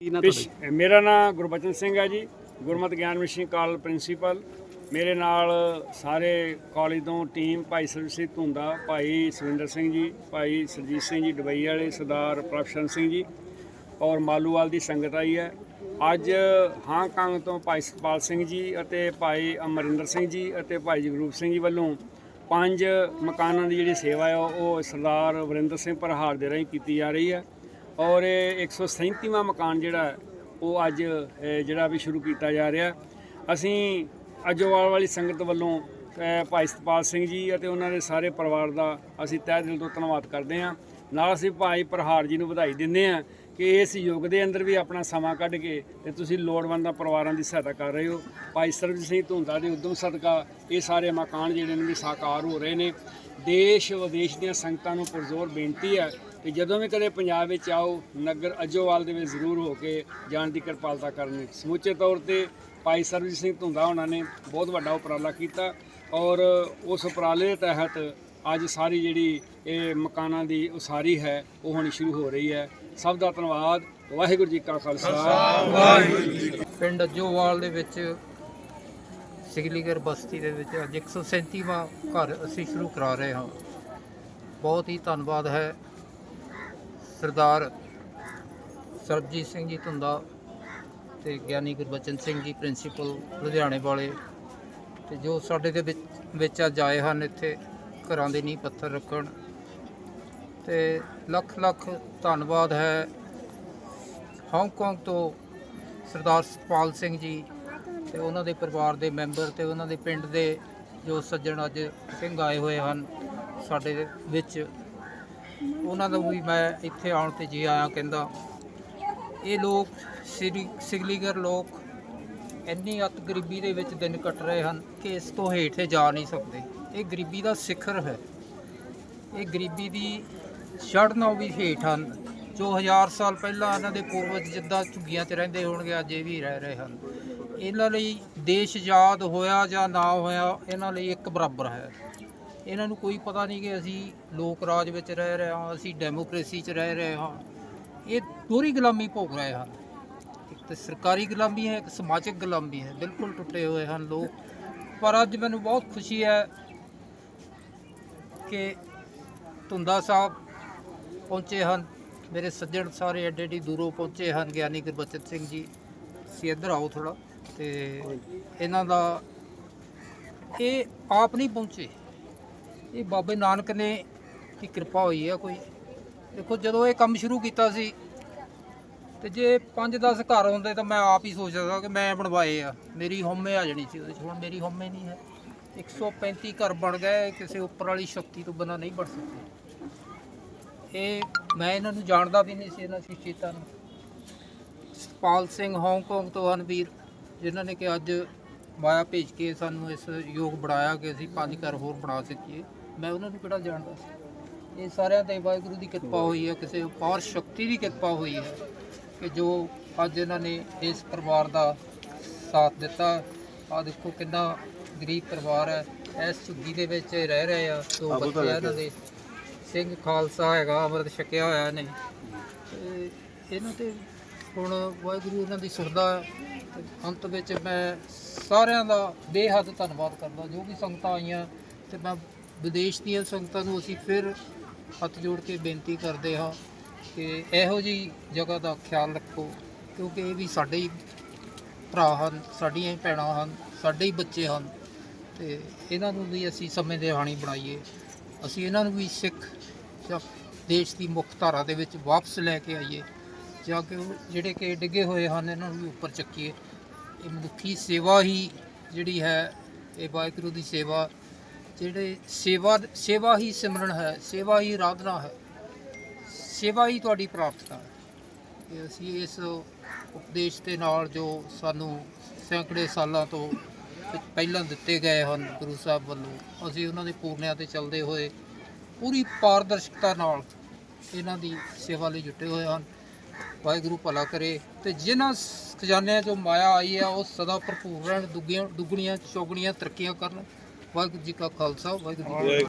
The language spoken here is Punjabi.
ਕੀ ਮੇਰਾ ਨਾਮ ਗੁਰਬਚਨ ਸਿੰਘ ਹੈ ਜੀ ਗੁਰਮਤਿ ਗਿਆਨ ਮਿਸ਼ਨ ਕਾਲਜ ਪ੍ਰਿੰਸੀਪਲ। ਮੇਰੇ ਨਾਲ ਸਾਰੇ ਕਾਲਜ ਤੋਂ ਟੀਮ ਭਾਈ ਸਰਬਜੀਤ ਸਿੰਘ ਧੁੰਦਾ ਭਾਈ ਸੁਰਿੰਦਰ ਸਿੰਘ ਜੀ ਭਾਈ ਸਰਜੀਤ ਸਿੰਘ ਜੀ ਦੁਬਈ ਵਾਲੇ ਸਰਦਾਰ ਪ੍ਰਭਸ਼ਨ ਸਿੰਘ ਜੀ ਔਰ ਮਾਲੂਵਾਲ ਦੀ ਸੰਗਤ ਆਈ ਹੈ। ਅੱਜ ਹਾਂਗਕਾਂਗ ਤੋਂ ਭਾਈ ਸਤਪਾਲ ਸਿੰਘ ਜੀ ਅਤੇ ਭਾਈ ਅਮਰਿੰਦਰ ਸਿੰਘ ਜੀ ਅਤੇ ਭਾਈ ਜਗਰੂਪ ਸਿੰਘ ਜੀ ਵੱਲੋਂ ਪੰਜ ਮਕਾਨਾਂ ਦੀ ਜਿਹੜੀ ਸੇਵਾ ਹੈ ਉਹ ਸਰਦਾਰ ਵਰਿੰਦਰ ਸਿੰਘ ਪ੍ਰਹਾਰ ਦੇ ਰਾਹੀਂ ਕੀਤੀ ਜਾ ਰਹੀ ਹੈ। ਔਰ ਇਹ 137ਵਾਂ ਮਕਾਨ ਜਿਹੜਾ ਉਹ ਅੱਜ ਜਿਹੜਾ ਵੀ ਸ਼ੁਰੂ ਕੀਤਾ ਜਾ ਰਿਹਾ ਅਸੀਂ ਅਜੋਵਾਲ ਵਾਲੀ ਸੰਗਤ ਵੱਲੋਂ ਭਾਈ ਸਤਪਾਲ ਸਿੰਘ ਜੀ ਅਤੇ ਉਹਨਾਂ ਦੇ ਸਾਰੇ ਪਰਿਵਾਰ ਦਾ ਅਸੀਂ ਤਹਿ ਦਿਲ ਤੋਂ ਧੰਨਵਾਦ ਕਰਦੇ ਹਾਂ। ਨਾਲ ਅਸੀਂ ਭਾਈ ਪ੍ਰਹਾਰ ਜੀ ਨੂੰ ਵਧਾਈ ਦਿੰਦੇ ਹਾਂ ਕਿ ਇਸ ਯੁੱਗ ਦੇ ਅੰਦਰ ਵੀ ਆਪਣਾ ਸਮਾਂ ਕੱਢ ਕੇ ਤੇ ਤੁਸੀਂ ਲੋੜਵੰਦਾਂ ਪਰਿਵਾਰਾਂ ਦੀ ਸਹਾਇਤਾ ਕਰ ਰਹੇ ਹੋ। ਭਾਈ ਸਰਬਜੀਤ ਸਿੰਘ ਧੁੰਦਾ ਦੇ ਉਦਮ ਸਦਕਾ ਇਹ ਸਾਰੇ ਮਕਾਨ ਜਿਹੜੇ ਨੇ ਵੀ ਸਾਕਾਰ ਹੋ ਰਹੇ ਨੇ। ਦੇਸ਼ ਵਿਦੇਸ਼ ਦੀਆਂ ਸੰਗਤਾਂ ਨੂੰ ਪੁਰਜ਼ੋਰ ਬੇਨਤੀ ਹੈ ਕਿ ਜਦੋਂ ਵੀ ਕਦੇ ਪੰਜਾਬ ਵਿੱਚ ਆਓ, ਨਗਰ ਅਜੋਵਾਲ ਦੇ ਵਿੱਚ ਜ਼ਰੂਰ ਹੋ ਕੇ ਜਾਣ ਦੀ ਕਿਰਪਾਲਤਾ ਕਰਨੀ। ਸਮੁੱਚੇ ਤੌਰ ਤੇ ਭਾਈ ਸਰਬਜੀਤ ਸਿੰਘ ਧੁੰਦਾ ਉਹਨਾਂ ਨੇ ਬਹੁਤ ਵੱਡਾ ਉਪਰਾਲਾ ਕੀਤਾ ਔਰ ਉਸ ਉਪਰਾਲੇ ਦੇ ਤਹਿਤ ਅੱਜ ਸਾਰੀ ਜਿਹੜੀ ਇਹ ਮਕਾਨਾਂ ਦੀ ਉਸਾਰੀ ਹੈ, ਉਹ ਹੋਣੀ ਸ਼ੁਰੂ ਹੋ ਰਹੀ ਹੈ। ਸਭ ਦਾ ਧੰਨਵਾਦ। ਵਾਹਿਗੁਰੂ ਜੀ ਕਾ ਖਾਲਸਾ। ਪਿੰਡ ਅਜੋਵਾਲ ਦੇ ਵਿੱਚ ਸਿਗਲੀਗਰ ਬਸਤੀ ਦੇ ਵਿੱਚ ਅੱਜ 137ਵਾਂ ਘਰ ਅਸੀਂ ਸ਼ੁਰੂ ਕਰਾ ਰਹੇ ਹਾਂ। ਬਹੁਤ ਹੀ ਧੰਨਵਾਦ ਹੈ ਸਰਦਾਰ ਸਰਬਜੀਤ ਸਿੰਘ ਜੀ ਧੁੰਦਾ ਤੇ ਗਿਆਨੀ ਗੁਰਬਚਨ ਸਿੰਘ ਜੀ, ਪ੍ਰਿੰਸੀਪਲ ਲੁਧਿਆਣੇ ਵਾਲੇ ਤੇ ਜੋ ਸਾਡੇ ਦੇ ਵਿੱਚ ਵਿੱਚ ਅੱਜ ਆਏ ਹਨ ਇੱਥੇ, ਘਰਾਂ ਦੇ ਨੀਂਹ ਪੱਥਰ ਰੱਖਣ। ਤੇ ਲੱਖ ਲੱਖ ਧੰਨਵਾਦ ਹੈ। ਹਾਂਗਕਾਂਗ ਤੋਂ ਸਰਦਾਰ ਸਤਪਾਲ ਸਿੰਘ ਜੀ ਤੇ ਉਹਨਾਂ ਦੇ ਪਰਿਵਾਰ ਦੇ ਮੈਂਬਰ ਤੇ ਉਹਨਾਂ ਦੇ ਪਿੰਡ ਦੇ ਜੋ ਸੱਜਣ ਅੱਜ ਸਿੰਘ ਆਏ ਹੋਏ ਹਨ, ਸਾਡੇ ਵਿੱਚ। ਉਹਨਾਂ ਦਾ ਵੀ ਮੈਂ ਇੱਥੇ ਆਉਣ ਤੇ ਜੀ ਆਇਆ ਕਹਿੰਦਾ, ਇਹ ਲੋਕ ਸਿਰੀ ਸਿਗਲੀਗਰ ਲੋਕ ਇੰਨੀ ਅਤ ਗਰੀਬੀ ਦੇ ਵਿੱਚ ਦਿਨ ਕੱਟ ਰਹੇ ਹਨ ਕਿ ਇਸ ਤੋਂ ਹੇਠੇ ਜਾ ਨਹੀਂ ਸਕਦੇ। ਇਹ ਗਰੀਬੀ ਦਾ ਸਿਖਰ ਹੈ। ਇਹ ਗਰੀਬੀ ਦੀ ਛੜ ਨਾਲੋਂ ਵੀ ਹੇਠ ਹਨ। ਜੋ ਹਜ਼ਾਰ ਸਾਲ ਪਹਿਲਾਂ ਇਹਨਾਂ ਦੇ ਪੂਰਵਜ ਜਿੱਦਾਂ ਝੁੱਗੀਆਂ 'ਚ ਰਹਿੰਦੇ ਹੋਣਗੇ, ਅੱਜ ਇਹ ਵੀ ਰਹਿ ਰਹੇ ਹਨ। ਇਹਨਾਂ ਲਈ ਦੇਸ਼ ਆਜ਼ਾਦ ਹੋਇਆ ਜਾਂ ਨਾ ਹੋਇਆ, ਇਹਨਾਂ ਲਈ ਇੱਕ ਬਰਾਬਰ ਹੈ। ਇਹਨਾਂ ਨੂੰ ਕੋਈ ਪਤਾ ਨਹੀਂ ਕਿ ਅਸੀਂ ਲੋਕ ਰਾਜ ਵਿੱਚ ਰਹਿ ਰਹੇ ਹਾਂ, ਅਸੀਂ ਡੈਮੋਕ੍ਰੇਸੀ 'ਚ ਰਹਿ ਰਹੇ ਹਾਂ। ਇਹ ਦੋਹਰੀ ਗੁਲਾਮੀ ਭੋਗ ਰਹੇ ਹਨ। ਇੱਕ ਤਾਂ ਸਰਕਾਰੀ ਗੁਲਾਮੀ ਹੈ, ਇੱਕ ਸਮਾਜਿਕ ਗੁਲਾਮੀ ਹੈ। ਬਿਲਕੁਲ ਟੁੱਟੇ ਹੋਏ ਹਨ ਲੋਕ। ਪਰ ਅੱਜ ਮੈਨੂੰ ਬਹੁਤ ਖੁਸ਼ੀ ਹੈ ਕਿ ਧੁੰਦਾ ਸਾਹਿਬ ਪਹੁੰਚੇ ਹਨ। ਮੇਰੇ ਸੱਜਣ ਸਾਰੇ ਐਡੇ ਐਡੀ ਦੂਰੋਂ ਪਹੁੰਚੇ ਹਨ, ਗਿਆਨੀ ਗੁਰਬਚਨ ਸਿੰਘ ਜੀ। ਤੁਸੀਂ ਇੱਧਰ ਆਓ ਥੋੜਾ ਤੇ ਇਹਨਾਂ ਦਾ ਇਹ ਆਪ ਨਹੀਂ ਪਹੁੰਚੇ। ਇਹ ਬਾਬੇ ਨਾਨਕ ਨੇ ਦੀ ਕਿਰਪਾ ਹੋਈ ਹੈ ਕੋਈ। ਦੇਖੋ, ਜਦੋਂ ਇਹ ਕੰਮ ਸ਼ੁਰੂ ਕੀਤਾ ਸੀ, ਤੇ ਜੇ 5-10 ਘਰ ਹੁੰਦੇ ਤਾਂ ਮੈਂ ਆਪ ਹੀ ਸੋਚਦਾ ਕਿ ਮੈਂ ਬਣਵਾਏ ਆ। ਮੇਰੀ ਹਉਮੈ ਆ ਜਾਣੀ ਸੀ ਉਹਦੇ 'ਚ। ਹੁਣ ਮੇਰੀ ਹਉਮੈ ਨਹੀਂ ਹੈ। 135 ਘਰ ਬਣ ਗਏ। ਕਿਸੇ ਉੱਪਰ ਵਾਲੀ ਸ਼ਕਤੀ ਤੋਂ ਬਿਨਾਂ ਨਹੀਂ ਬਣ ਸਕਦੇ। ਇਹ ਮੈਂ ਇਹਨਾਂ ਨੂੰ ਜਾਣਦਾ ਵੀ ਨਹੀਂ ਸੀ ਇਹਨਾਂ ਸ਼ਖਸੀਅਤਾਂ ਨੂੰ। ਸਤਪਾਲ ਸਿੰਘ ਹਾਂਗਕਾਂਗ ਤੋਂ ਹਨ ਵੀਰ ਜਿਨ੍ਹਾਂ ਨੇ ਕਿ ਅੱਜ ਮਾਇਆ ਭੇਜ ਕੇ ਸਾਨੂੰ ਇਸ ਯੋਗ ਬਣਾਇਆ ਕਿ ਅਸੀਂ ਪੰਜ ਘਰ ਹੋਰ ਬਣਾ ਸਕੀਏ। ਮੈਂ ਉਹਨਾਂ ਨੂੰ ਕਿਹੜਾ ਜਾਣਦਾ ਸੀ? ਇਹ ਸਾਰਿਆਂ ਤੇ ਵਾਹਿਗੁਰੂ ਦੀ ਕਿਰਪਾ ਹੋਈ ਹੈ ਕਿਸੇ ਅਪਾਰ ਸ਼ਕਤੀ ਦੀ ਕਿਰਪਾ ਹੋਈ ਹੈ ਕਿ ਜੋ ਅੱਜ ਇਹਨਾਂ ਨੇ ਇਸ ਪਰਿਵਾਰ ਦਾ ਸਾਥ ਦਿੱਤਾ। ਆ ਦੇਖੋ ਕਿੰਨਾ ਗਰੀਬ ਪਰਿਵਾਰ ਹੈ ਇਸ ਝੁੱਗੀ ਦੇ ਵਿੱਚ ਰਹਿ ਰਹੇ ਆ ਦੋ ਬੱਚੇ ਆ ਇਹਨਾਂ ਦੇ। ਸਿੰਘ ਖਾਲਸਾ ਹੈਗਾ, ਅੰਮ੍ਰਿਤ ਛਕਿਆ ਹੋਇਆ ਨੇ ਤੇ ਇਹਨਾਂ ਤੇ ਹੁਣ ਵਾਹਿਗੁਰੂ ਇਹਨਾਂ ਦੀ ਸੁਣਦਾ ਹੈ। ਅੰਤ ਵਿੱਚ ਮੈਂ ਸਾਰਿਆਂ ਦਾ ਬੇਹੱਦ ਧੰਨਵਾਦ ਕਰਦਾ। ਜੋ ਵੀ ਸੰਗਤਾਂ ਆਈਆਂ, ਤੇ ਮੈਂ ਵਿਦੇਸ਼ ਦੀਆਂ ਸੰਗਤਾਂ ਨੂੰ ਅਸੀਂ ਫਿਰ ਹੱਥ ਜੋੜ ਕੇ ਬੇਨਤੀ ਕਰਦੇ ਹਾਂ ਕਿ ਇਹੋ ਜੀ ਜਗ੍ਹਾ ਦਾ ਖਿਆਲ ਰੱਖੋ, ਕਿਉਂਕਿ ਇਹ ਵੀ ਸਾਡੇ ਹੀ ਭਰਾ ਹਨ, ਸਾਡੀਆਂ ਹੀ ਭੈਣਾਂ ਹਨ, ਸਾਡੇ ਹੀ ਬੱਚੇ ਹਨ। ਤੇ ਇਹਨਾਂ ਨੂੰ ਵੀ ਅਸੀਂ ਸਮੇਂ ਦੇ ਹਾਣੀ ਬਣਾਈਏ। ਅਸੀਂ ਇਹਨਾਂ ਨੂੰ ਵੀ ਸਿੱਖ ਜਾਂ ਦੇਸ਼ ਦੀ ਮੁੱਖ ਧਾਰਾ ਦੇ ਵਿੱਚ ਵਾਪਸ ਲੈ ਕੇ ਆਈਏ ਜਾਂ ਕਿ ਉਹ ਜਿਹੜੇ ਕਿ ਡਿੱਗੇ ਹੋਏ ਹਨ, ਇਹਨਾਂ ਨੂੰ ਵੀ ਉੱਪਰ ਚੱਕੀਏ। ਇਹ ਮਨੁੱਖੀ ਸੇਵਾ ਹੀ ਜਿਹੜੀ ਹੈ, ਇਹ ਵਾਹਿਗੁਰੂ ਦੀ ਸੇਵਾ, ਜਿਹੜੇ ਸੇਵਾ ਸੇਵਾ ਹੀ ਸਿਮਰਨ ਹੈ, ਸੇਵਾ ਹੀ ਆਰਾਧਨਾ ਹੈ, ਸੇਵਾ ਹੀ ਤੁਹਾਡੀ ਪ੍ਰਾਰਥਨਾ ਹੈ। ਕਿ ਅਸੀਂ ਇਸ ਉਪਦੇਸ਼ ਦੇ ਨਾਲ ਜੋ ਸਾਨੂੰ ਸੈਂਕੜੇ ਸਾਲਾਂ ਤੋਂ ਪਹਿਲਾਂ ਦਿੱਤੇ ਗਏ ਹਨ ਗੁਰੂ ਸਾਹਿਬ ਵੱਲੋਂ। ਅਸੀਂ ਉਹਨਾਂ ਦੇ ਪੂਰਨਿਆਂ ਤੇ ਚੱਲਦੇ ਹੋਏ ਪੂਰੀ ਪਾਰਦਰਸ਼ਕਤਾ ਨਾਲ ਇਹਨਾਂ ਦੀ ਸੇਵਾ ਲਈ ਜੁਟੇ ਹੋਏ ਹਨ। ਵਾਹਿਗੁਰੂ ਭਲਾ ਕਰੇ ਤੇ ਜਿਨ੍ਹਾਂ ਖਜ਼ਾਨਿਆਂ ਚੋਂ ਮਾਇਆ ਆਈ ਹੈ ਉਹ ਸਦਾ ਭਰਪੂਰ ਰਹਿਣ, ਦੁੱਗੀਆਂ, ਦੁੱਗਣੀਆਂ, ਚੌਗਣੀਆਂ ਤਰੱਕੀਆਂ ਕਰਨ। ਵਾਹਿਗੁਰੂ ਜੀ ਕਾ ਖਾਲਸਾ, ਵਾਹਿਗੁਰੂ ਜੀ ਕੀ ਫਤਿਹ।